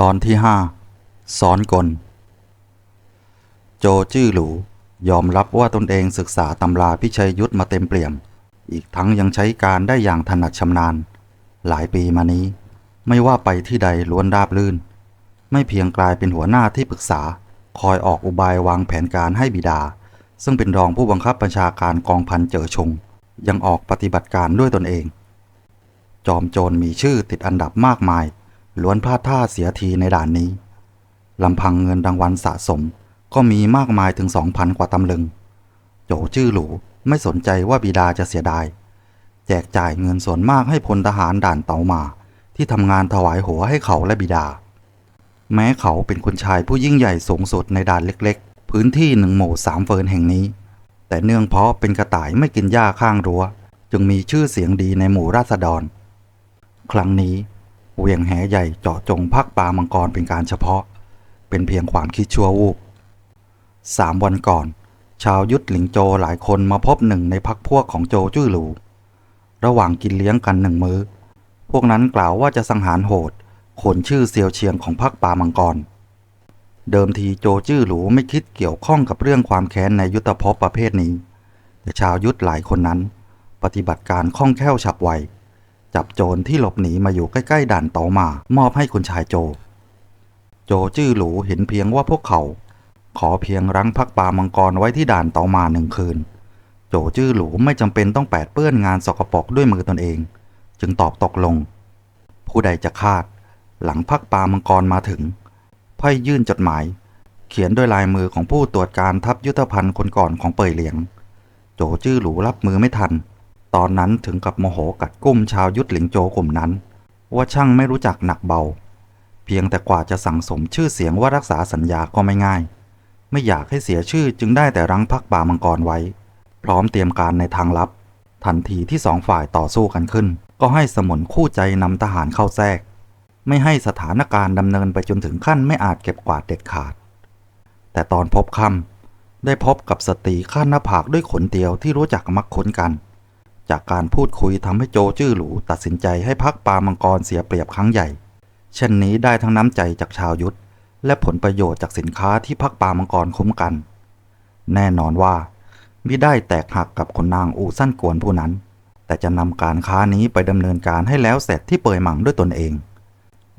ตอนที่ห้าสอนกล โจจื้อหลูยอมรับว่าตนเองศึกษาตำราพิชัยยุทธมาเต็มเปี่ยม อีกทั้งยังใช้การได้อย่างถนัดชำนาญ หลายปีมานี้ ไม่ว่าไปที่ใดล้วนราบลื่น ไม่เพียงกลายเป็นหัวหน้าที่ปรึกษา คอยออกอุบายวางแผนการให้บิดา ซึ่งเป็นรองผู้บังคับบัญชาการกองพันเจอชง ยังออกปฏิบัติการด้วยตนเอง จอมโจรมีชื่อติดอันดับมากมาย ล้วนพลาดท่าเสียทีในด่านนี้ลำพังเงินรางวัลสะสมก็มีมากมายถึงสองพันกว่าตำลึง โจชื่อหลูไม่สนใจว่าบิดาจะเสียดาย แจกจ่ายเงินส่วนมากให้พลทหารด่านเตามา ที่ทำงานถวายหัวให้เขาและบิดา แม้เขาเป็นคนชายผู้ยิ่งใหญ่สูงสุดในด่านเล็กๆ พื้นที่หนึ่งหมู่สามเฟินแห่งนี้ แต่เนื่องเพราะเป็นกระต่ายไม่กินหญ้าข้างรั้ว จึงมีชื่อเสียงดีในหมู่ราษฎร ครั้งนี้เวียงแหใหญ่เจาะจงพักปลามังกรเป็นการเฉพาะ เป็นเพียงความคิดชั่ววูบสามวันก่อน ชาวยุทธหลิงโจหลายคนมาพบหนึ่งในพักพวกของโจจื้อหลู ระหว่างกินเลี้ยงกันหนึ่งมือ้อ พวกนั้นกล่าวว่าจะสังหารโหดคนชื่อเซียวเชียงของพักปลามังกร เดิมทีโจจื้อหลูไม่คิดเกี่ยวข้องกับเรื่องความแค้นในยุทธภพประเภทนี้ แต่ชาวยุทธหลายคนนั้น ปฏิบัติการคล่องแคล่วฉับไว จับโจรที่หลบหนีมาอยู่ใกล้ๆด่านเตามามอบให้คนชายโจ โจจื้อหลูเห็นเพียงว่าพวกเขา ขอเพียงรั้งพักปลามังกรไว้ที่ด่านเตามาหนึ่งคืน โจจื้อหลูไม่จำเป็นต้องแปดเปื้อนงานสกปรกด้วยมือตนเอง จึงตอบตกลง ผู้ใดจะคาด หลังพักปลามังกรมาถึง ไพ่ยื่นจดหมาย เขียนด้วยลายมือของผู้ตรวจการทัพยุทธภัณฑ์คนก่อนของเป่ยเหลียง โจจื้อหลูรับมือไม่ทัน ตอนนั้นถึงกับโมโหกัดกุ้มชาวยุทธหลิงโจกลุ่มนั้น ว่าช่างไม่รู้จักหนักเบา เพียงแต่กว่าจะสั่งสมชื่อเสียงว่ารักษาสัญญาก็ไม่ง่าย ไม่อยากให้เสียชื่อจึงได้แต่รั้งพักป่ามังกรไว้ พร้อมเตรียมการในทางลับ ทันทีที่สองฝ่ายต่อสู้กันขึ้น ก็ให้สมุนคู่ใจนำทหารเข้าแทรก ไม่ให้สถานการณ์ดำเนินไปจนถึงขั้นไม่อาจเก็บกวาดเด็ดขาด แต่ตอนพบค่ำได้พบกับสตรีข้านหน้าผากด้วยขนเตียวที่รู้จักมักคุ้นกัน จากการพูดคุยทำให้โจจื้อหลูตัดสินใจให้พักปามังกรเสียเปรียบครั้งใหญ่ เช่นนี้ได้ทั้งน้ำใจจากชาวยุทธและผลประโยชน์จากสินค้าที่พักปามังกรคุ้มกัน แน่นอนว่ามิได้แตกหักกับคนนางอูสั้นกวนผู้นั้น แต่จะนำการค้านี้ไปดำเนินการให้แล้วเสร็จที่เปยหมังด้วยตนเอง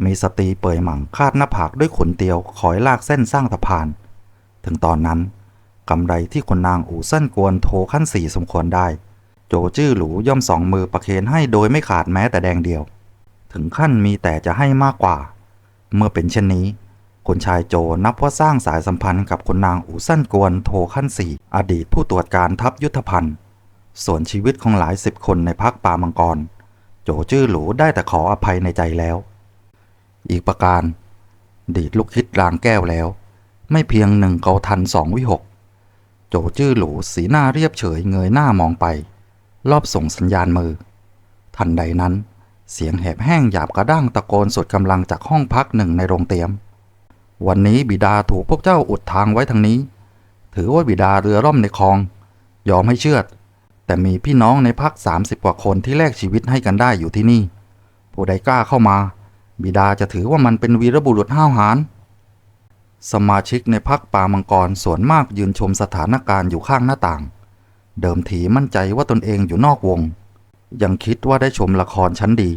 มีสตรีเปยหมังคาดหน้าผากด้วยขนเตียวคอยลากเส้นสร้างสะพาน ถึงตอนนั้นกำไรที่คนนางอูสั้นกวนโทขั้นสี่สมควรได้ โจจื้อหลูย่อมสองมือประเคนให้โดยไม่ขาดแม้แต่แดงเดียว ถึงขั้นมีแต่จะให้มากกว่า เมื่อเป็นเช่นนี้คนชายโจนับว่าสร้างสายสัมพันธ์กับคนนางอูสั้นกวนโทขั้นสี่อดีตผู้ตรวจการทัพยุทธภัณฑ์ ส่วนชีวิตของหลายสิบคนในพักปามังกร โจจื้อหลูได้แต่ขออภัยในใจแล้ว อีกประการ ดีดลูกคิดรางแก้วแล้ว ไม่เพียงหนึ่งเกาทันสองวิหก โจจื้อหลูสีหน้าเรียบเฉยเงยหน้ามองไป รอบส่งสัญญาณมือ ทันใดนั้น เสียงแหบแห้งหยาบกระด้างตะโกนสุดกำลังจากห้องพักหนึ่งในโรงเตรียม วันนี้บิดาถูกพวกเจ้าอุดทางไว้ทางนี้ ถือว่าบิดาเรือร่มในคลอง ยอมให้เชือดแต่มีพี่น้องในพักสามสิบกว่าคนที่แลกชีวิตให้กันได้อยู่ที่นี่ ผู้ใดกล้าเข้ามา บิดาจะถือว่ามันเป็นวีรบุรุษห้าวหาญสมาชิกในพักป่ามังกรส่วนมากยืนชมสถานการณ์อยู่ข้างหน้าต่าง เดิมทีมั่นใจว่าตนเองอยู่นอกวง ยังคิดว่าได้ชมละครชั้นดี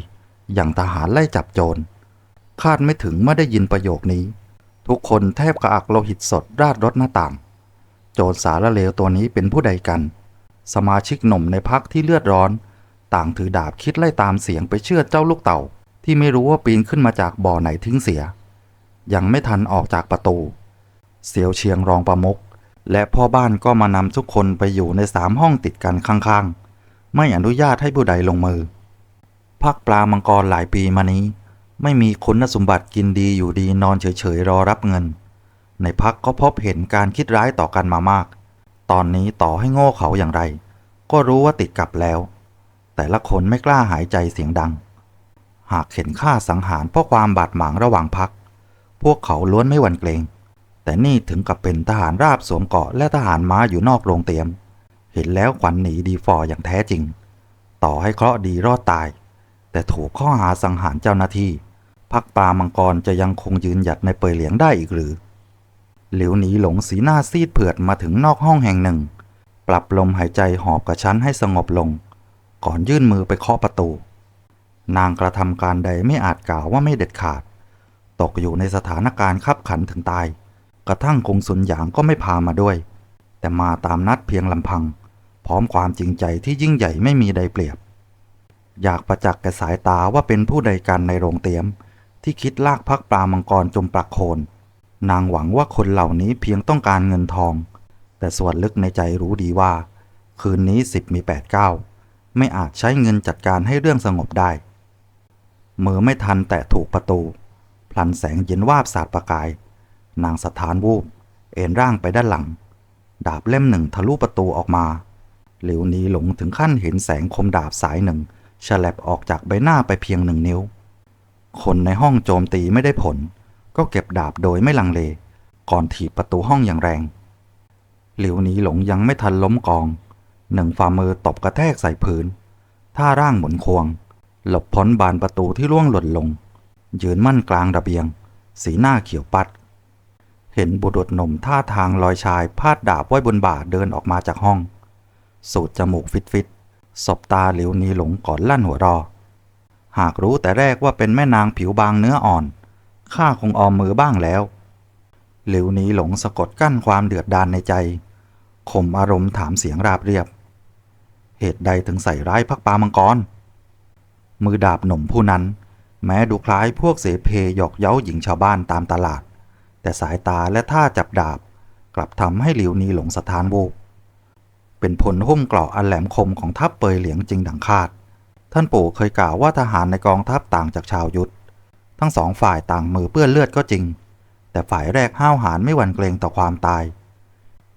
อย่างทหารไล่จับโจร คาดไม่ถึงเมื่อได้ยินประโยคนี้ ทุกคนแทบกระอักโลหิตสดราดรถหน้าต่าง โจรสารเลวตัวนี้เป็นผู้ใดกัน สมาชิกหนุ่มในพักที่เลือดร้อน ต่างถือดาบคิดไล่ตามเสียงไปเชื่อเจ้าลูกเต่า ที่ไม่รู้ว่าปีนขึ้นมาจากบ่อไหนทิ้งเสีย ยังไม่ทันออกจากประตู เสียวเชียงรองประมุกและพ่อบ้านก็มานำทุกคนไปอยู่ในสามห้องติดกันข้างๆ ไม่อนุญาตให้ผู้ใดลงมือ พักปลามังกรหลายปีมานี้ ไม่มีคุณสมบัติกินดีอยู่ดีนอนเฉยๆรอรับเงิน ในพักก็พบเห็นการคิดร้ายต่อกันมามาก ตอนนี้ต่อให้โง่เขาอย่างไร ก็รู้ว่าติดกับแล้ว แต่ละคนไม่กล้าหายใจเสียงดัง หากเห็นฆ่าสังหารเพราะความบาดหมางระหว่างพัก พวกเขาล้วนไม่หวั่นเกรง แต่นี่ถึงกับเป็นทหารราบสวมเกราะและทหารม้าอยู่นอกโรงเตรียม เห็นแล้วขวัญหนีดีฟอร์อย่างแท้จริง ต่อให้เคราะห์ดีรอดตาย แต่ถูกข้อหาสังหารเจ้าหน้าที่ พักปลามังกรจะยังคงยืนหยัดในเปยเหลียงได้อีกหรือหลิวหนีหลงสีหน้าซีดเผือดมาถึงนอกห้องแห่งหนึ่ง ปรับลมหายใจหอบกระชั้นให้สงบลง ก่อนยื่นมือไปเคาะประตู นางกระทำการใดไม่อาจกล่าวว่าไม่เด็ดขาด ตกอยู่ในสถานการณ์ขับขันถึงตาย กระทั่งกงสุนหยางก็ไม่พามาด้วย แต่มาตามนัดเพียงลำพัง พร้อมความจริงใจที่ยิ่งใหญ่ไม่มีใดเปรียบ อยากประจักษ์แก่สายตาว่าเป็นผู้ใดกันในโรงเตียม ที่คิดลากพักปลามังกรจมปลักโคน นางหวังว่าคนเหล่านี้เพียงต้องการเงินทอง แต่ส่วนลึกในใจรู้ดีว่า คืนนี้สิบมีแปดเก้าไม่อาจใช้เงินจัดการให้เรื่องสงบได้ มือไม่ทันแตะถูกประตู พลันแสงเย็นวาบสาดประกาย นางสถานวูบ เอ็นร่างไปด้านหลัง ดาบเล่มหนึ่งทะลุประตูออกมาหลิวหนีหลงถึงขั้นเห็นแสงคมดาบสายหนึ่งฉลับออกจากใบหน้าไปเพียงหนึ่งนิ้ว คนในห้องโจมตีไม่ได้ผล ก็เก็บดาบโดยไม่ลังเล ก่อนถีบประตูห้องอย่างแรงหลิวหนีหลงยังไม่ทันล้มกอง หนึ่งฝ่ามือตบกระแทกใส่พื้น ท่าร่างหมุนควง หลบพ้นบานประตูที่ร่วงหล่นลง ยืนมั่นกลางระเบียง สีหน้าเขียวปัด เห็นบุรุษหนุ่มท่าทางลอยชายพาดดาบไว้บนบ่าเดินออกมาจากห้อง สูดจมูกฟิตฟิตสบตาหลิวหนีหลงก่อนลั่นหัวรอ หากรู้แต่แรกว่าเป็นแม่นางผิวบางเนื้ออ่อน ข้าคงออมมือบ้างแล้วหลิวหนีหลงสะกดกั้นความเดือดดาลในใจข่มอารมณ์ถามเสียงราบเรียบ เหตุใดถึงใส่ร้ายพักปามังกร มือดาบหนุ่มผู้นั้น แม้ดูคล้ายพวกเสเพหยอกเย้าหญิงชาวบ้านตามตลาด แต่สายตาและท่าจับดาบ กลับทำให้หลิวนีหลงสถานวูบเป็นผลหุ้มเกราะอันแหลมคมของทัพเปยเหลียงจริงดังคาด ท่านปู่เคยกล่าวว่าทหารในกองทัพต่างจากชาวยุทธ ทั้งสองฝ่ายต่างมือเปื้อนเลือดก็จริง แต่ฝ่ายแรกห้าวหาญไม่หวั่นเกรงต่อความตาย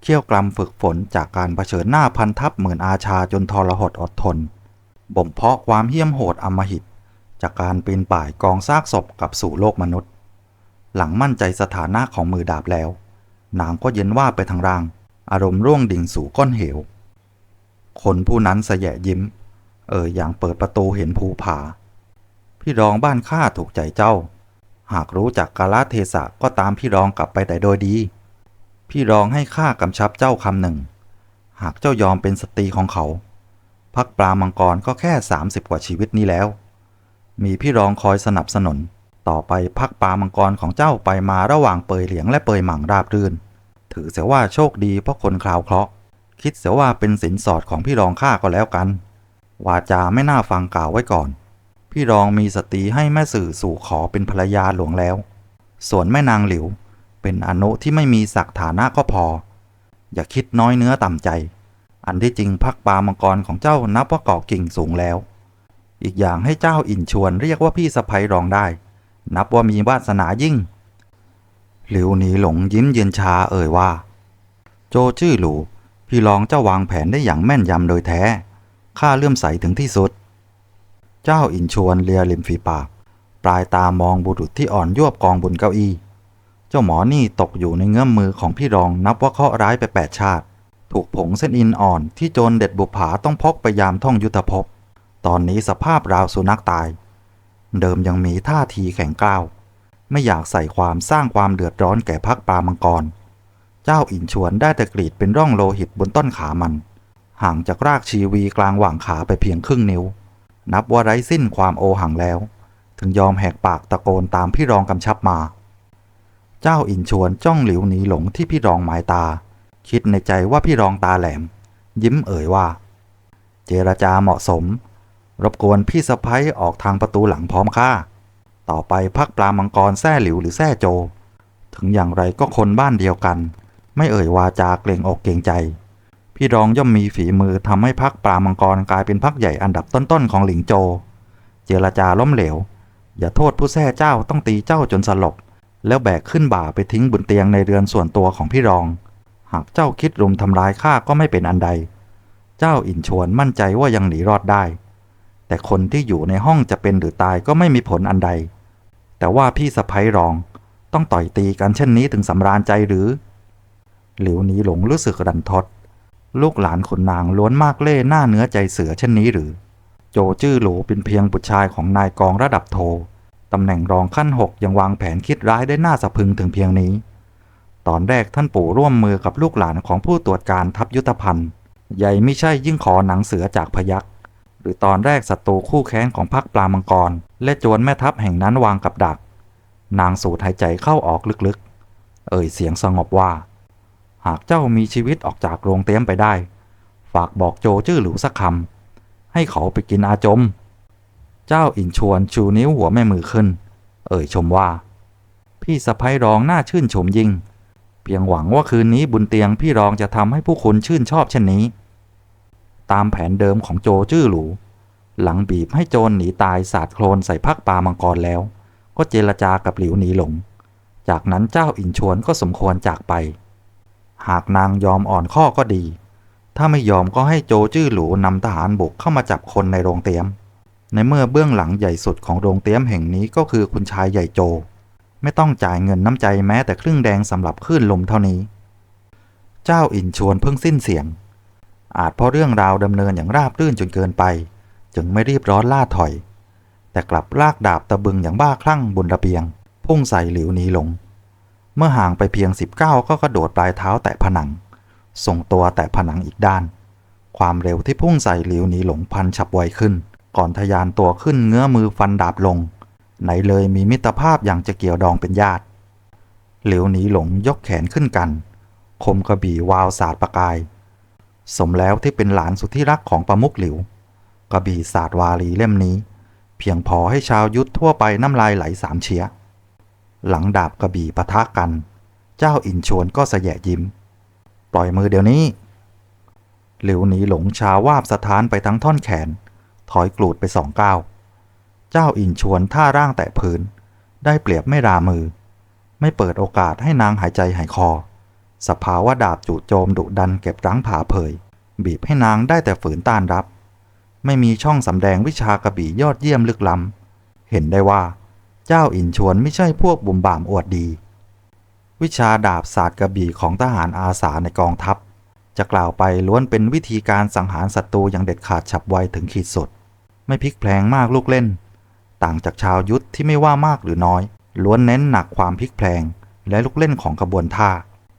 เขี่ยวกรำฝึกฝนจากการเผชิญหน้าพันทัพหมื่นอาชาจนทรหดอดทน บ่มเพาะความเหี้ยมโหดอำมหิต จากการปีนป่ายกองซากศพกลับสู่โลกมนุษย์ หลังมั่นใจสถานะของมือดาบแล้ว นางก็เย็นว่าไปทางร่าง อารมณ์ร่วงดิ่งสู่ก้นเหว คนผู้นั้นสยะยิ้ม เอออย่างเปิดประตูเห็นภูผา พี่รองบ้านข้าถูกใจเจ้า หากรู้จักกาลเทศะก็ตามพี่รองกลับไปแต่โดยดี พี่รองให้ข้ากำชับเจ้าคำหนึ่ง หากเจ้ายอมเป็นสตรีของเขา พักปลามังกรก็แค่ 30 กว่าชีวิตนี้แล้ว มีพี่รองคอยสนับสนุน ต่อไปพักปลามังกรของเจ้าไปมาระหว่างเปยเหลียงและเปยหมั่งราบรื่น ถือเสียว่าโชคดีเพราะคนคราวเคราะห์คิดเสียว่าเป็นสินสอดของพี่รองข้าก็แล้วกัน วาจาไม่น่าฟังกล่าวไว้ก่อน พี่รองมีสตรีให้แม่สื่อสู่ขอเป็นภรรยาหลวงแล้ว ส่วนแม่นางหลิว เป็นอนุที่ไม่มีศักดิ์ฐานะก็พอ อย่าคิดน้อยเนื้อต่ำใจ อันที่จริงพักปลามังกรของเจ้านับว่าเกาะกิ่งสูงแล้ว อีกอย่างให้เจ้าอินชวนเรียกว่าพี่สะพ้ยรองได้ นับว่ามีวาสนายิ่ง หลิวหนีหลงยิ้มเย็นชาเอ่ยว่า โจชื่อหลูพี่รองเจ้าวางแผนได้อย่างแม่นยำโดยแท้ ข้าเลื่อมใสถึงที่สุด เจ้าอินชวนเลียริมฝีปาก ปลายตามองบุรุษที่อ่อนยวบกองบนเก้าอี้ เจ้าหมอนี่ตกอยู่ในเงื้อมมือของพี่รองนับว่าเคราะห์ร้ายไปแปดชาติ ถูกผงเส้นอินอ่อนที่โจรเด็ดบุปผาต้องพกไปยามท่องยุทธภพ ตอนนี้สภาพราวสุนัขตาย เดิมยังมีท่าทีแข็งกร้าว ไม่อยากใส่ความสร้างความเดือดร้อนแก่พักปลามังกร เจ้าอินชวนได้แต่กรีดเป็นร่องโลหิตบนต้นขามัน ห่างจากรากชีวีกลางหว่างขาไปเพียงครึ่งนิ้ว นับว่าไร้สิ้นความโอหังแล้ว ถึงยอมแหกปากตะโกนตามพี่รองกำชับมา เจ้าอินชวนจ้องหลิวหนีหลงที่พี่รองหมายตา คิดในใจว่าพี่รองตาแหลม ยิ้มเอ่ยว่า เจรจาเหมาะสม รบกวนพี่สะพ้ยออกทางประตูหลังพร้อมข้าต่อไปพักปลามังกรแซ่หลิวหรือแซ่โจ ถึงอย่างไรก็คนบ้านเดียวกัน ไม่เอ่ยวาจาเกรงอกเกรงใจ พี่รองย่อมมีฝีมือทำให้พักปลามังกรกลายเป็นพักใหญ่อันดับต้นๆของหลิงโจ เจรจาล้มเหลว อย่าโทษผู้แท้เจ้าต้องตีเจ้าจนสลบแล้วแบกขึ้นบ่าไปทิ้งบนเตียงในเรือนส่วนตัวของพี่รอง หากเจ้าคิดรุมทำร้ายข้าก็ไม่เป็นอันใด เจ้าอินชวนมั่นใจว่ายังหนีรอดได้ แต่คนที่อยู่ในห้องจะเป็นหรือตายก็ไม่มีผลอันใด แต่ว่าพี่สะพ้ยรองต้องต่อยตีกันเช่นนี้ถึงสำราญใจหรือ หลิวหนีหลงรู้สึกรันทด ลูกหลานขุนนางล้วนมากเล่หน้าเนื้อใจเสือเช่นนี้หรือ โจจื้อหลูเป็นเพียงบุตรชายของนายกองระดับโทตำแหน่งรองขั้นหกยังวางแผนคิดร้ายได้หน่าสะพึงถึงเพียงนี้ ตอนแรกท่านปู่ร่วมมือกับลูกหลานของผู้ตรวจการทัพยุทธภัณฑ์ใหญ่ไม่ใช่ยิ่งขอหนังเสือจากพยักหรือตอนแรกศัตรูคู่แค้นของพรรคปลามังกร และโจรแม่ทัพแห่งนั้นวางกับดัก นางสูดหายใจเข้าออกลึกๆ เอ่ยเสียงสงบว่า หากเจ้ามีชีวิตออกจากโรงเตี้ยมไปได้ ฝากบอกโจจื้อหลูสักคำให้เขาไปกินอาจม เจ้าอินชวนชูนิ้วหัวแม่มือขึ้น เอ่ยชมว่า พี่สะพ้ยร้องน่าชื่นชมยิ่ง เพียงหวังว่าคืนนี้บุญเตียงพี่รองจะทำให้ผู้คุณชื่นชอบเช่นนี้ ตามแผนเดิมของโจจื้อหลู หลังบีบให้โจรหนีตายสาดโคลนใส่พักปามังกรแล้ว ก็เจรจากับหลิวหนีหลง จากนั้นเจ้าอินชวนก็สมควรจากไป หากนางยอมอ่อนข้อก็ดี ถ้าไม่ยอมก็ให้โจจื้อหลูนำทหารบุกเข้ามาจับคนในโรงเตียม ในเมื่อเบื้องหลังใหญ่สุดของโรงเตียมแห่งนี้ก็คือคุณชายใหญ่โจ ไม่ต้องจ่ายเงินน้ำใจแม้แต่ครึ่งแดงสำหรับคลื่นลมเท่านี้ เจ้าอินชวนเพิ่งสิ้นเสียง อาจเพราะเรื่องราวดำเนินอย่างราบรื่นจนเกินไป จึงไม่รีบร้อนล่าถอย แต่กลับลากดาบตะบึงอย่างบ้าคลั่งบนระเบียง พุ่งใส่หลิวหนีหลง เมื่อห่างไปเพียงสิบเก้าก็กระโดดปลายเท้าแตะผนัง ส่งตัวแตะผนังอีกด้าน ความเร็วที่พุ่งใส่หลิวหนีหลงพันฉับไวขึ้น ก่อนทะยานตัวขึ้นเงื้อมือฟันดาบลง ไหนเลยมีมิตรภาพอย่างจะเกี่ยวดองเป็นญาติ เหลิวหนีหลงยกแขนขึ้นกัน คมกระบี่วาวสาดประกาย สมแล้วที่เป็นหลานสุดที่รักของประมุกหลิว กระบี่ศาสตร์วาลีเล่มนี้ เพียงพอให้ชาวยุทธทั่วไปน้ำลายไหลสามเชีย หลังดาบกระบี่ปะทะกัน เจ้าอินชวนก็สแยะยิ้ม ปล่อยมือเดี๋ยวนี้หลิวหนีหลงชาวาบสถานไปทั้งท่อนแขน ถอยกลูดไปสองก้าว เจ้าอินชวนท่าร่างแตะพื้น ได้เปรียบไม่รามือ ไม่เปิดโอกาสให้นางหายใจหายคอ สภาวะดาบจู่โจมดุดันเก็บรั้งผาเผย บีบให้นางได้แต่ฝืนต้านรับ ไม่มีช่องสำแดงวิชากระบี่ยอดเยี่ยมลึกล้ำเห็นได้ว่า เจ้าอินชวนไม่ใช่พวกบุมบ่ามอวดดี วิชาดาบศาสตร์กระบี่ของทหารอาสาในกองทัพจะกล่าวไปล้วนเป็นวิธีการสังหารศัตรูอย่างเด็ดขาดฉับไวถึงขีดสุด ไม่พลิกแพลงมากลูกเล่น ต่างจากชาวยุทธที่ไม่ว่ามากหรือน้อย ล้วนเน้นหนักความพลิกแพลง และลูกเล่นของกระบวนท่า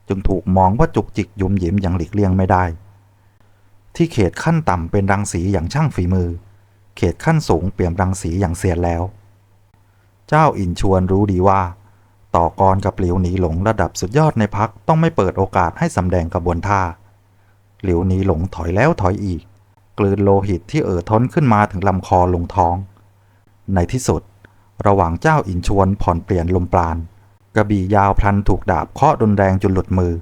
จึงถูกมองว่าจุกจิกยุมหยิมอย่างหลีกเลี่ยงไม่ได้ ที่เขตขั้นต่ำเป็นรังสีอย่างช่างฝีมือ เขตขั้นสูงเปลี่ยนรังสีอย่างเสียแล้ว เจ้าอินชวนรู้ดีว่า ต่อกรกับหลิวหนีหลงระดับสุดยอดในพักต้องไม่เปิดโอกาสให้สำแดงกระบวนท่า หลิวหนีหลงถอยแล้วถอยอีก กลืนโลหิตที่เอ่อท้นขึ้นมาถึงลำคอลงท้อง ในที่สุด ระหว่างเจ้าอินชวนผ่อนเปลี่ยนลมปราณกระบี่ยาวพลันถูกดาบเคาะรุนแรงจนหลุดมือ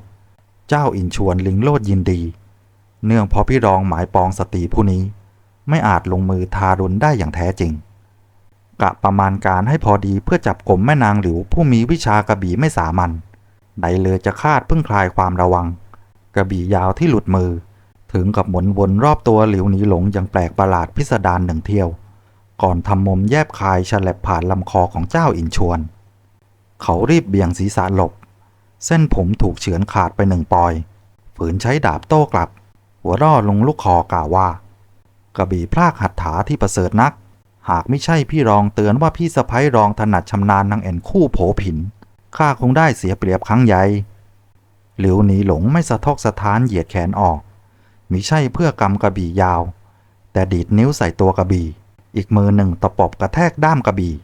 เจ้าอินชวนลิงโลดยินดี เนื่องเพราะพี่รองหมายปองสตรีผู้นี้ ไม่อาจลงมือทารุณได้อย่างแท้จริง กะประมาณการให้พอดีเพื่อจับกลมแม่นางหลิวผู้มีวิชากระบี่ไม่สามัญไหนเลยจะคาดเพิ่งคลายความระวัง กระบี่ยาวที่หลุดมือ ถึงกับหมุนวนรอบตัวหลิวหนีหลงอย่างแปลกประหลาดพิสดารหนึ่งเที่ยว ก่อนทำมุมแยบคายฉลับผ่านลำคอของเจ้าอินชวน เขารีบเบี่ยงศีรษะหลบ เส้นผมถูกเฉือนขาดไปหนึ่งปอย ฝืนใช้ดาบโต้กลับ หัวร่อลงลูกคอกล่าวว่า กระบี่พรากหัตถาที่ประเสริฐนัก หากไม่ใช่พี่รองเตือนว่าพี่สะพ้ยรองถนัดชำนาญนางแอนคู่โผผินข้าคงได้เสียเปรียบครั้งใหญ่หลิวหนีหลงไม่สะทกสะท้านเหยียดแขนออกมิใช่เพื่อกำกระบี่ยาว แต่ดีดนิ้วใส่ตัวกระบี่ อีกมือหนึ่งตะปบกระแทกด้ามกระบี่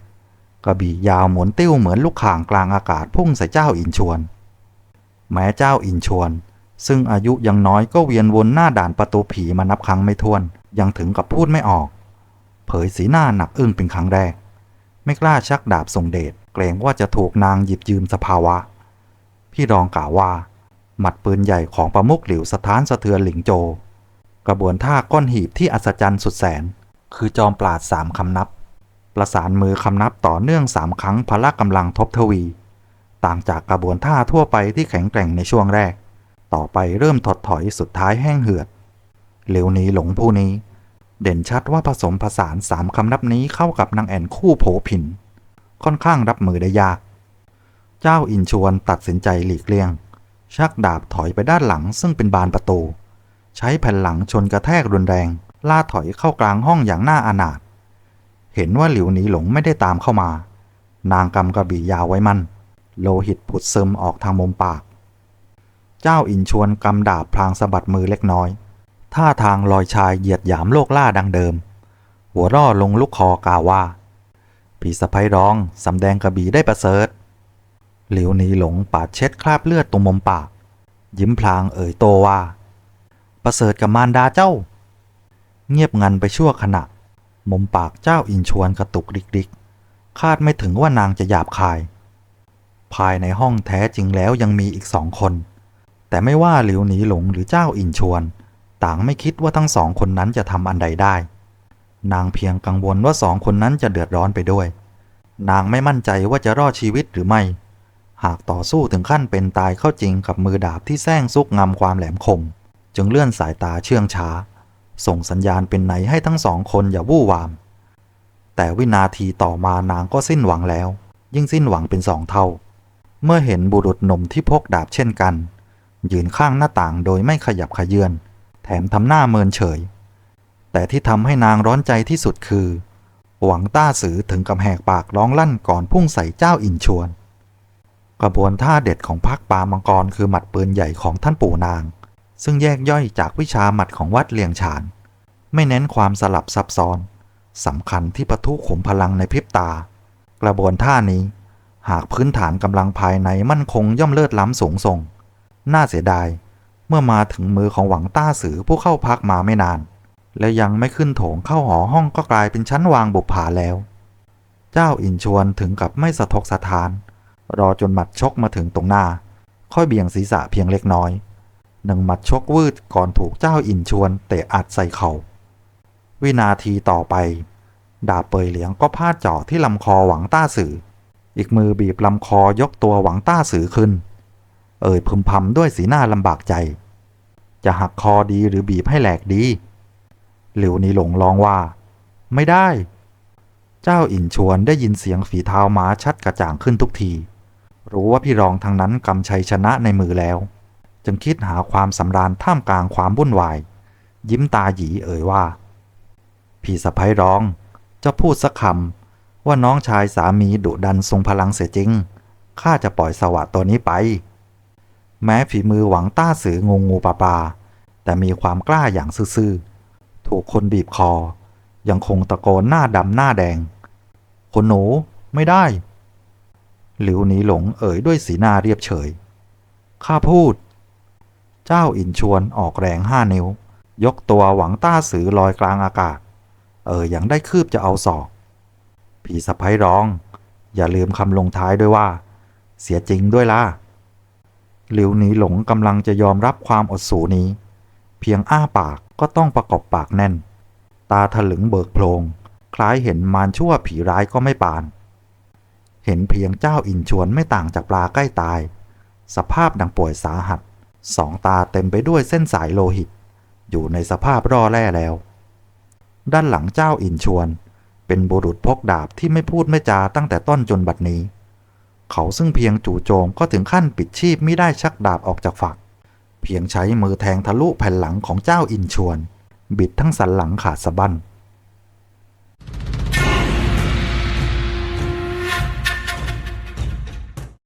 กระบี่ยาวหมุนติ้วเหมือนลูกข่างกลางอากาศพุ่งใส่เจ้าอินชวน แม้เจ้าอินชวน ซึ่งอายุยังน้อยก็เวียนวนหน้าด่านประตูผีมานับครั้งไม่ถ้วน ยังถึงกับพูดไม่ออก เผยสีหน้าหนักอึ้งเป็นครั้งแรก ไม่กล้าชักดาบส่งเดชเกรงว่าจะถูกนางหยิบยืมสภาวะ พี่รองกล่าวว่า หมัดปืนใหญ่ของประมุกหลิวสถานสะเทือนหลิงโจ กระบวนท่าก้อนหีบที่อัศจรรย์สุดแสน คือจอมปราดสามคำนับ ประสานมือคำนับต่อเนื่องสามครั้งพละกำลังทบทวี ต่างจากกระบวนท่าทั่วไปที่แข็งแกร่งในช่วงแรก ต่อไปเริ่มถดถอยสุดท้ายแห้งเหือดเหลวนี้หลงผู้นี้ เด่นชัดว่าผสมผสานสามคำนับนี้เข้ากับนางแอนคู่โผผิน ค่อนข้างรับมือได้ยาก เจ้าอินชวนตัดสินใจหลีกเลี่ยง ชักดาบถอยไปด้านหลังซึ่งเป็นบานประตู ใช้แผ่นหลังชนกระแทกรุนแรง ล่าถอยเข้ากลางห้องอย่างน่าอนาถเห็นว่าหลิวหนีหลงไม่ได้ตามเข้ามา นางกำกระบี่ยาวไว้มัน โลหิตผุดซึมออกทางมุมปาก เจ้าอินชวนกำดาบพลางสะบัดมือเล็กน้อย ท่าทางลอยชายเหยียดหยามโลกล่าดังเดิม หัวร่อลงลูกคอกล่าวว่าพี่สะพ้ยร้องสำแดงกระบี่ได้ประเสริฐหลิวหนีหลงปาดเช็ดคราบเลือดตรงมุมปาก ยิ้มพลางเอ่ยโตว่า ประเสริฐกับมารดาเจ้า เงียบงันไปชั่วขณะ มุมปากเจ้าอินชวนกระตุกดิกดิกคาดไม่ถึงว่านางจะหยาบคาย ภายในห้องแท้จริงแล้วยังมีอีกสองคน แต่ไม่ว่าหลิวหนีหลงหรือเจ้าอินชวน ต่างไม่คิดว่าทั้งสองคนนั้นจะทำอันใดได้ นางเพียงกังวลว่าสองคนนั้นจะเดือดร้อนไปด้วย นางไม่มั่นใจว่าจะรอดชีวิตหรือไม่ หากต่อสู้ถึงขั้นเป็นตายเข้าจริงกับมือดาบที่แซงซุกงำความแหลมคม จึงเลื่อนสายตาเชื่องช้า ส่งสัญญาณเป็นไหนให้ทั้งสองคนอย่าวู่วาม แต่วินาทีต่อมานางก็สิ้นหวังแล้ว ยิ่งสิ้นหวังเป็นสองเท่า เมื่อเห็นบุรุษหนุ่มที่พกดาบเช่นกัน ยืนข้างหน้าต่างโดยไม่ขยับขยื่นแถมทำหน้าเมินเฉย แต่ที่ทำให้นางร้อนใจที่สุดคือ หวังต้าสือถึงกับแหกปากร้องลั่นก่อนพุ่งใส่เจ้าอินชวน กระบวนท่าเด็ดของพักปามังกรคือหมัดปืนใหญ่ของท่านปู่นาง ซึ่งแยกย่อยจากวิชาหมัดของวัดเลียงฉาน ไม่เน้นความสลับซับซ้อนสำคัญที่ประทุขุมพลังในพริบตา กระบวนท่านี้ หากพื้นฐานกำลังภายในมั่นคงย่อมเลิศล้ำสูงส่ง น่าเสียดาย เมื่อมาถึงมือของหวังต้าสือผู้เข้าพักมาไม่นาน และยังไม่ขึ้นโถงเข้าหอห้องก็กลายเป็นชั้นวางบุปผาแล้ว เจ้าอินชวนถึงกับไม่สะทกสะทาน รอจนหมัดชกมาถึงตรงหน้า ค่อยเบี่ยงศีรษะเพียงเล็กน้อย หนึ่งหมัดชกวืดก่อนถูกเจ้าอินชวนเตะอัดใส่เขา่าวินาทีต่อไป ดาบเปยเหลียงก็พาดเจาะที่ลำคอหวังต้าสือ อีกมือบีบลำคอยกตัวหวังต้าสือขึ้น เอ่ยพึมพำด้วยสีหน้าลำบากใจ จะหักคอดีหรือบีบให้แหลกดี หลิวนีหลงร้องว่า ไม่ได้ เจ้าอินชวนได้ยินเสียงฝีเท้าม้าชัดกระจ่างขึ้นทุกที รู้ว่าพี่รองทางนั้นกำชัยชนะในมือแล้ว จึงคิดหาความสำราญท่ามกลางความวุ่นวาย ยิ้มตาหยีเอ่ยว่า พี่สะพ้ยร้องจะพูดสักคำว่าน้องชายสามีดุดันทรงพลังเสียจริงข้าจะปล่อยสวะตัวนี้ไป แม้ฝีมือหวังต้าสืองงงูปลาปลาแต่มีความกล้าอย่างซื่อๆถูกคนบีบคอ ยังคงตะโกนหน้าดำหน้าแดง คนหนูไม่ได้ หลิวหนีหลงเอ่ยด้วยสีหน้าเรียบเฉย ข้าพูด เจ้าอินชวนออกแรงห้านิ้ว ยกตัวหวังต้าสือลอยกลางอากาศ เออยังได้คืบจะเอาศอก ผีสะพ้ยร้อง อย่าลืมคำลงท้ายด้วยว่า เสียจริงด้วยล่ะหลิวหนีหลงกำลังจะยอมรับความอดสูนี้ เพียงอ้าปากก็ต้องประกบปากแน่น ตาถลึงเบิกโพลงคล้ายเห็นมารชั่วผีร้ายก็ไม่ปาน เห็นเพียงเจ้าอินชวนไม่ต่างจากปลาใกล้ตาย สภาพดังป่วยสาหัส สองตาเต็มไปด้วยเส้นสายโลหิต อยู่ในสภาพร่อแร่แล้ว ด้านหลังเจ้าอินชวน เป็นบุรุษพกดาบที่ไม่พูดไม่จาตั้งแต่ต้นจนบัดนี้ เขาซึ่งเพียงจู่โจมก็ถึงขั้นปิดชีพไม่ได้ชักดาบออกจากฝัก เพียงใช้มือแทงทะลุแผ่นหลังของเจ้าอินชวน บิดทั้งสันหลังขาดสะบั้น